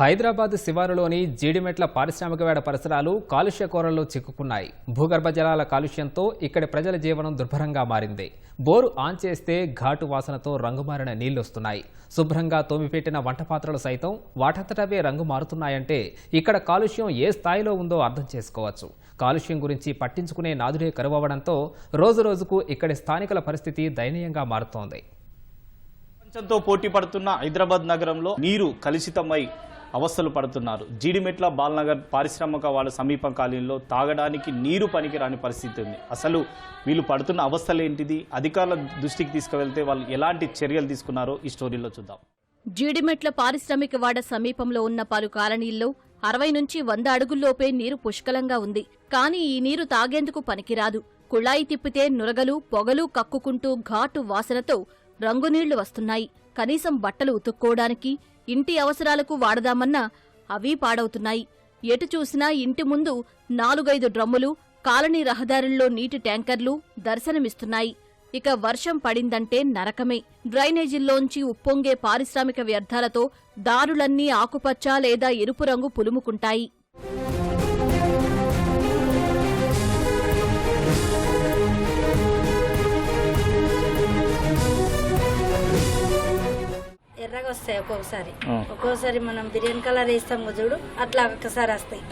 హైదరాబాద్ శివారులోని జీడిమెట్ల పారిశ్రామికవేడ పరిసరాలు కాలుష్య కోరల్లో చిక్కుకున్నాయి. భూగర్భ జలాల కాలుష్యంతో ఇక్కడి ప్రజల జీవనం దుర్భరంగా మారింది. బోరు ఆన్ చేస్తే ఘాటు వాసనతో రంగుమారిన నీళ్ళొస్తున్నాయి. శుభ్రంగా తోమిపెట్టిన వంటపాత్రలు సైతం వాటంతటవే రంగు మారుతున్నాయంటే ఇక్కడ కాలుష్యం ఏ స్థాయిలో ఉందో అర్థం చేసుకోవచ్చు. కాలుష్యం గురించి పట్టించుకునే నాదుడే కరువవడంతో రోజురోజుకు ఇక్కడి స్థానికుల పరిస్థితి దయనీయంగా మారుతోంది. ప్రపంచంతో పోటీ పడుతున్న హైదరాబాద్ నగరంలో నీరు కలుషితమై అవస్థలు పడుతున్నారు. జీడిమెట్ల బాల్నగర్ పారిశ్రామిక వాళ్ళ సమీప కాలనీలో తాగడానికి నీరు పనికిరాని పరిస్థితి ఉంది. అసలు వీళ్ళు పడుతున్న అవస్థలు ఏంటిది? అధికారుల దృష్టికి తీసుకువెళ్తే వాళ్ళు ఎలాంటి చర్యలు తీసుకున్నారో ఈ స్టోరీలో చూద్దాం. జీడిమెట్ల పారిశ్రామికవాడ సమీపంలో ఉన్న పలు కాలనీల్లో అరవై నుంచి వంద అడుగుల్లోపే నీరు పుష్కలంగా ఉంది. కానీ ఈ నీరు తాగేందుకు పనికిరాదు. కుళాయి తిప్పితే నురగలు పొగలు కక్కుకుంటూ ఘాటు వాసనతో రంగునీళ్ళు వస్తున్నాయి. కనీసం బట్టలు ఉతుక్కోవడానికి ఇంటి అవసరాలకు వాడదామన్నా అవీ పాడవుతున్నాయి. ఎటు చూసినా ఇంటి ముందు నాలుగైదు డ్రమ్ములు కాలనీ రహదారుల్లో నీటి ట్యాంకర్లు దర్శనమిస్తున్నాయి. ఇక వర్షం పడిందంటే నరకమే. డ్రైనేజీల్లోంచి ఉప్పొంగే పారిశ్రామిక వ్యర్థాలతో దారులన్నీ ఆకుపచ్చ లేదా ఎరుపు రంగు పులుముకుంటాయి. వస్తాయి ఒక్కొక్కసారి ఒక్కోసారి మనం బిర్యానీ కలర్ వేస్తాం కదా చూడు అట్లా ఒక్కసారి వస్తాయి.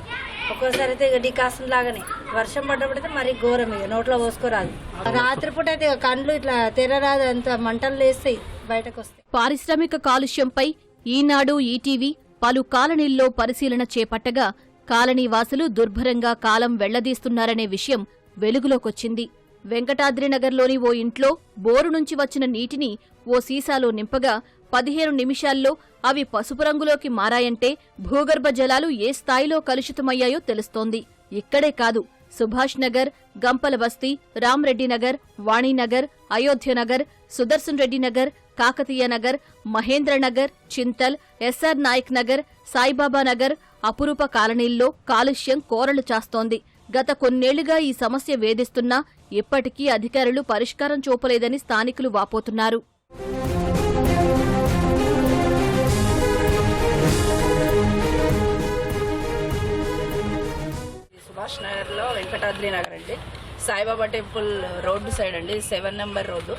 ఒక్కోసారి అయితే ఇక డికాషన్ లాగానే. వర్షం పడ్డప్పుడైతే మరీ ఘోరం ఇక నోట్లో పోసుకోరాదు. రాత్రిపూట అయితే కండ్లు ఇట్లా తెరరాదు అంత మంటలు లేస్తాయి బయటకు వస్తాయి పారిశ్రామిక కాలుష్యంపై ఈనాడు ఈటీవీ పలు కాలనీల్లో పరిశీలన చేపట్టగా కాలనీ వాసులు దుర్భరంగా కాలం వెళ్ళదీస్తున్నారనే విషయం వెలుగులోకొచ్చింది. వెంకటాద్రినగర్లోని ఓ ఇంట్లో బోరు నుంచి వచ్చిన నీటిని ఓ సీసాలో నింపగా పదిహేను నిమిషాల్లో అవి పసుపు రంగులోకి మారాయంటే భూగర్భ జలాలు ఏ స్థాయిలో కలుషితమయ్యాయో తెలుస్తోంది. ఇక్కడే కాదు సుభాష్ నగర్ గంపల బస్తీ రామ్రెడ్డి నగర్ వాణినగర్ అయోధ్యనగర్ సుదర్శన్ రెడ్డి నగర్ కాకతీయ నగర్ మహేంద్రనగర్ చింతల్ ఎస్ఆర్ నాయక్ నగర్ సాయిబాబా నగర్ అపురూప కాలనీల్లో కాలుష్యం కోరలు చాస్తోంది. గత కొన్నేళ్ళుగా ఈ సమస్య వేధిస్తున్నా ఇప్పటికీ అధికారులు పరిష్కారం చూపలేదని స్థానికులు వాపోతున్నారు. వెంకటాద్రి నగర్ అండి. సాయిబాబా టెంపుల్ రోడ్డు సైడ్ అండి సెవెన్ నెంబర్ రోడ్డు.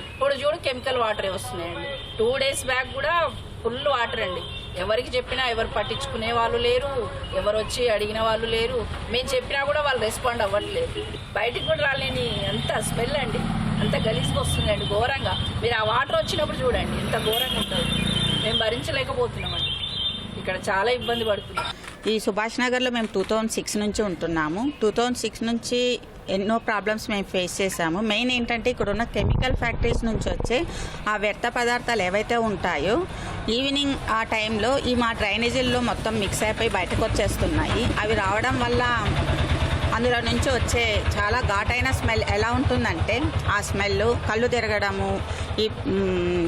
ఎప్పుడు చూడు కెమికల్ వాటరే వస్తున్నాయండి. టూ డేస్ బ్యాక్ కూడా ఫుల్ వాటర్ అండి. ఎవరికి చెప్పినా ఎవరు పట్టించుకునే వాళ్ళు లేరు ఎవరు వచ్చి అడిగిన వాళ్ళు లేరు. మేము చెప్పినా కూడా వాళ్ళు రెస్పాండ్ అవ్వట్లేదు. బయటికి కూడా రాలేని అంత స్మెల్ అండి. అంత గలీజ్గా వస్తుందండి ఘోరంగా. మీరు ఆ వాటర్ వచ్చినప్పుడు చూడండి ఎంత ఘోరంగా ఉంటుంది. మేము భరించలేకపోతున్నామండి. ఇక్కడ చాలా ఇబ్బంది పడుతున్నాం. ఈ సుభాష్ నగర్లో మేము టూ థౌజండ్ సిక్స్ నుంచి ఉంటున్నాము. టూ థౌజండ్ సిక్స్ నుంచి ఎన్నో ప్రాబ్లమ్స్ మేము ఫేస్ చేసాము మెయిన్ ఏంటంటే ఇక్కడ ఉన్న కెమికల్ ఫ్యాక్టరీస్ నుంచి వచ్చే ఆ వ్యర్థ పదార్థాలు ఏవైతే ఉంటాయో ఈవినింగ్ ఆ టైంలో ఈ మా డ్రైనేజీల్లో మొత్తం మిక్స్ అయిపోయి బయటకు వచ్చేస్తున్నాయి. అవి రావడం వల్ల అందులో నుంచి వచ్చే చాలా ఘాటైన స్మెల్ ఎలా ఉంటుందంటే ఆ స్మెల్ కళ్ళు తిరగడము ఈ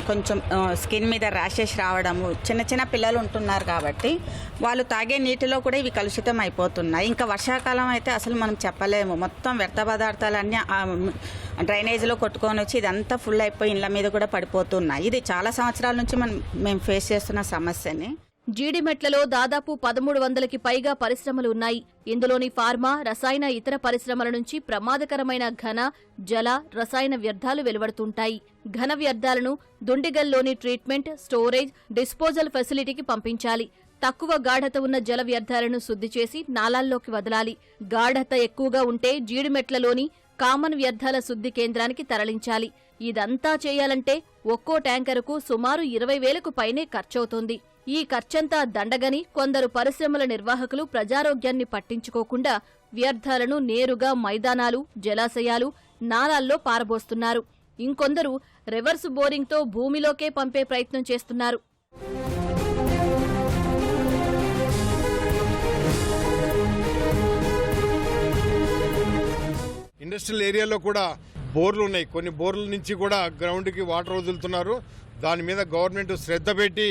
కొంచెం స్కిన్ మీద ర్యాషెస్ రావడము చిన్న చిన్న పిల్లలు ఉంటున్నారు కాబట్టి వాళ్ళు తాగే నీటిలో కూడా ఇవి కలుషితం అయిపోతున్నాయి. ఇంకా వర్షాకాలం అయితే అసలు మనం చెప్పలేము. మొత్తం వ్యర్థ పదార్థాలన్నీ ఆ డ్రైనేజీలో కొట్టుకొని వచ్చి ఇదంతా ఫుల్ అయిపోయి ఇళ్ళ మీద కూడా పడిపోతున్నాయి. ఇది చాలా సంవత్సరాల నుంచి మనం మేము ఫేస్ చేస్తున్న సమస్యని. జీడిమెట్లలో దాదాపు పదమూడు వందలకి పైగా పరిశ్రమలు ఉన్నాయి. ఇందులోని ఫార్మా రసాయన ఇతర పరిశ్రమల నుంచి ప్రమాదకరమైన ఘన జల రసాయన వ్యర్థాలు వెలువడుతుంటాయి. ఘన వ్యర్థాలను దుండిగల్లోని ట్రీట్మెంట్ స్టోరేజ్ డిస్పోజల్ ఫెసిలిటీకి పంపించాలి. తక్కువ గాఢత ఉన్న జల వ్యర్థాలను శుద్ధి చేసి నాలాల్లోకి వదలాలి. గాఢత ఎక్కువగా ఉంటే జీడిమెట్లలోని కామన్ వ్యర్థాల శుద్ధి కేంద్రానికి తరలించాలి. ఇదంతా చేయాలంటే ఒక్కో ట్యాంకరుకు సుమారు ఇరవై వేలకు పైనే ఖర్చవుతోంది. ఈ ఖర్చంతా దండగని కొందరు పరిశ్రమల నిర్వాహకులు ప్రజారోగ్యాన్ని పట్టించుకోకుండా వ్యర్థాలను నేరుగా మైదానాలు జలాశయాలు నాలాల్లో పారబోస్తున్నారు. ఇంకొందరు రివర్స్ బోరింగ్తో భూమిలోకే పంపే ప్రయత్నం చేస్తున్నారు. ఇండస్ట్రియల్ ఏరియాలో కూడా బోర్లు ఉన్నాయి కొన్ని బోర్ల నుంచి కూడా గ్రౌండ్కి వాటర్ వదులుతున్నారు. దాని మీద గవర్నమెంట్ శ్రద్ధ పెట్టి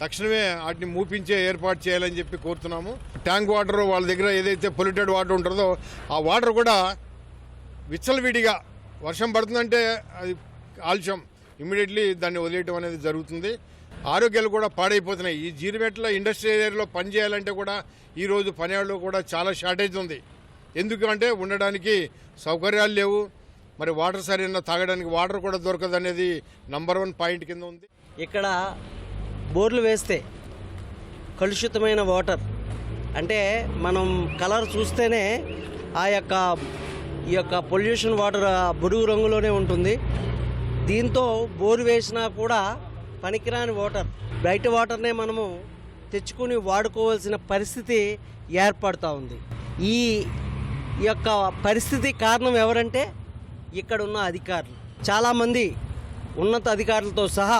తక్షణమే వాటిని మూపించే ఏర్పాటు చేయాలని చెప్పి కోరుతున్నాము. ట్యాంక్ వాటర్ వాళ్ళ దగ్గర ఏదైతే పొల్యూటెడ్ వాటర్ ఉంటుందో ఆ వాటర్ కూడా విచ్చలవిడిగా వర్షం పడుతుందంటే అది ఆలస్యం ఇమ్మీడియట్లీ దాన్ని వదిలేయటం అనేది జరుగుతుంది. ఆరోగ్యాలు కూడా పాడైపోతున్నాయి. ఈ జీడిమెట్ల ఇండస్ట్రియల్ ఏరియాలో పనిచేయాలంటే కూడా ఈరోజు పనివాళ్ళు కూడా చాలా షార్టేజ్ ఉంది. ఎందుకంటే ఉండడానికి సౌకర్యాలు లేవు. మరి వాటర్ సరైన తాగడానికి వాటర్ కూడా దొరకదు అనేది నంబర్ వన్ పాయింట్ కింద ఉంది. ఇక్కడ బోర్లు వేస్తే కలుషితమైన వాటర్. అంటే మనం కలర్ చూస్తేనే ఆ యొక్క ఈ యొక్క పొల్యూషన్ వాటర్ ఆ రంగులోనే ఉంటుంది. దీంతో బోరు వేసినా కూడా పనికిరాని వాటర్. బయట వాటర్నే మనము తెచ్చుకుని వాడుకోవాల్సిన పరిస్థితి ఏర్పడుతూ ఉంది. ఈ యొక్క పరిస్థితి కారణం ఎవరంటే ఇక్కడ ఉన్న అధికారులు. చాలామంది ఉన్నత అధికారులతో సహా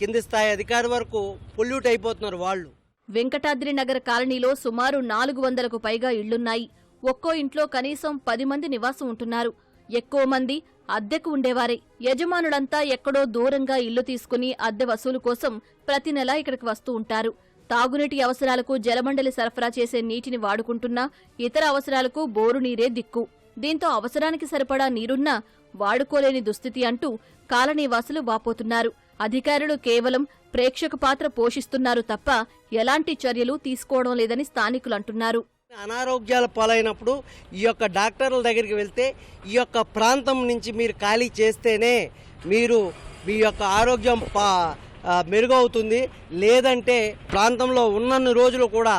కింది స్థాయి అధికారి వరకు పొల్యూట్ అయిపోతున్నారు వాళ్ళు. వెంకటాద్రి నగర్ కాలనీలో సుమారు నాలుగు వందలకు పైగా ఇళ్ళున్నాయి. ఒక్కో ఇంట్లో కనీసం పది మంది నివాసం ఉంటున్నారు. ఎక్కువ మంది అద్దెకు ఉండేవారే. యజమానులంతా ఎక్కడో దూరంగా ఇల్లు తీసుకుని అద్దె వసూలు కోసం ప్రతి నెలా ఇక్కడికి వస్తూ ఉంటారు. తాగునీటి అవసరాలకు జలమండలి సరఫరా చేసే నీటిని వాడుకుంటున్నా ఇతర అవసరాలకు బోరు నీరే దిక్కు. దీంతో అవసరానికి సరిపడా నీరున్నా వాడుకోలేని దుస్థితి అంటూ కాలనీవాసులు వాపోతున్నారు. అధికారులు కేవలం ప్రేక్షక పాత్ర పోషిస్తున్నారు తప్ప ఎలాంటి చర్యలు తీసుకోవడం లేదని స్థానికులు అంటున్నారు. అనారోగ్యాల పాలైనప్పుడు ఈ యొక్క డాక్టర్ల దగ్గరికి వెళ్తే ఈ యొక్క ప్రాంతం నుంచి మీరు ఖాళీ చేస్తేనే మీరు మీ యొక్క ఆరోగ్యం పా మెరుగవుతుంది. లేదంటే ప్రాంతంలో ఉన్నన్ని రోజులు కూడా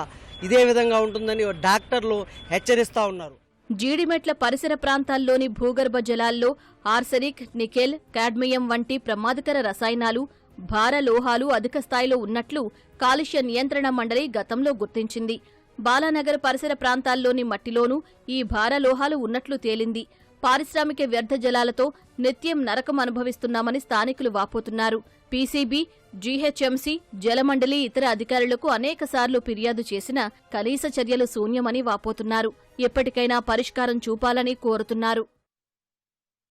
ఇదే విధంగా ఉంటుందని డాక్టర్లు హెచ్చరిస్తూ ఉన్నారు. జీడిమెట్ల పరిసర ప్రాంతాల్లోని భూగర్భ జలాల్లో ఆర్సెనిక్ నికెల్ కాడ్మియం వంటి ప్రమాదకర రసాయనాలు భార లోహాలు అధిక స్థాయిలో ఉన్నట్లు కాలుష్య నియంత్రణ మండలి గతంలో గుర్తించింది. బాలానగర్ పరిసర ప్రాంతాల్లోని మట్టిలోనూ ఈ భార లోహాలు ఉన్నట్లు తేలింది. పారిశ్రామిక వ్యర్థ జలాలతో నిత్యం నరకం అనుభవిస్తున్నామని స్థానికులు వాపోతున్నారు. పీసీబీ జీహెచ్ఎంసీ జలమండలి ఇతర అధికారులకు అనేకసార్లు ఫిర్యాదు చేసినా కనీస చర్యలు శూన్యమని వాపోతున్నారు. ఎప్పటికైనా పరిష్కారం చూపాలని కోరుతున్నారు.